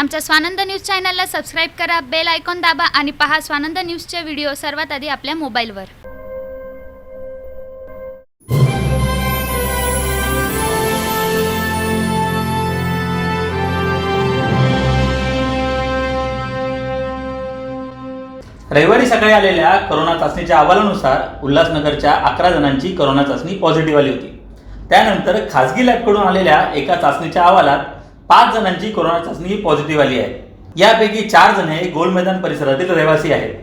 आमच्या स्वानंद न्यूज चॅनलला सबस्क्राईब करा बेल आयकॉन दाबा आणि पहा स्वानंद न्यूजचे व्हिडिओ सर्वात आधी आपल्या मोबाईलवर. रविवारी सकाळी आलेल्या करोना चाचणीच्या अहवालानुसार उल्हासनगरच्या अकरा जणांची करोना चाचणी पॉझिटिव्ह आली होती. त्यानंतर खासगी लॅबकडून आलेल्या एका चाचणीच्या अहवालात पाच जणांची कोरोना चाचणी ही पॉझिटिव्ह आली आहे. यापैकी चार जण हे गोल मैदान परिसरातील रहिवासी आहेत.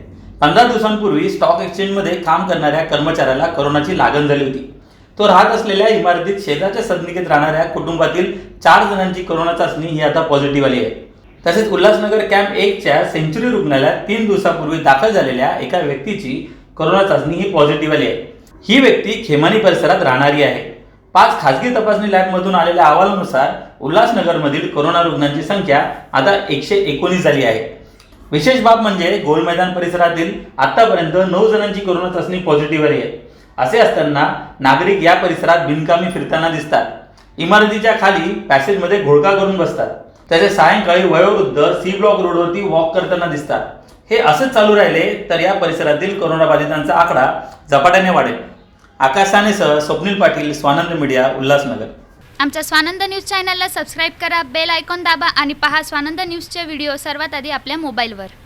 पंधरा दिवसांपूर्वी स्टॉक एक्सचेंजमध्ये काम करणाऱ्या कर्मचाऱ्याला कोरोनाची लागण झाली होती. तो राहत असलेल्या इमारतीत शेजारच्या सदनिकेत राहणाऱ्या कुटुंबातील चार जणांची कोरोना चाचणी ही आता पॉझिटिव्ह आली आहे. तसेच उल्हासनगर कॅम्प एकच्या सेंच्युरी रुग्णालयात तीन दिवसापूर्वी दाखल झालेल्या एका व्यक्तीची कोरोना चाचणी ही पॉझिटिव्ह आली आहे. ही व्यक्ती खेमानी परिसरात राहणारी आहे. पाच खासगी तपासणी लॅबमधून आलेल्या अहवालानुसार उल्हासनगरमधील कोरोना रुग्णांची संख्या आता एकशे एकोणीस झाली आहे. विशेष बाब म्हणजे गोल मैदान परिसरातील आतापर्यंत नऊ जणांची कोरोना चाचणी पॉझिटिव्ह आली आहे. असे असताना नागरिक या परिसरात बिनकामी फिरताना दिसतात. इमारतीच्या खाली पॅसेजमध्ये घोळका करून बसतात. त्याचे सायंकाळी वयोवृद्ध सी ब्लॉक रोडवरती वॉक करताना दिसतात. हे असंच चालू राहिले तर या परिसरातील कोरोनाबाधितांचा आकडा झपाट्याने वाढेल. आकाशाने सानेसह स्वप्नील पाटील स्वानंद मीडिया उल्हासनगर. आमच्या स्वानंद न्यूज चॅनलला सबस्क्राईब करा बेल आयकॉन दाबा आणि पहा स्वानंद न्यूजचे व्हिडिओ सर्वात आधी आपल्या मोबाईलवर.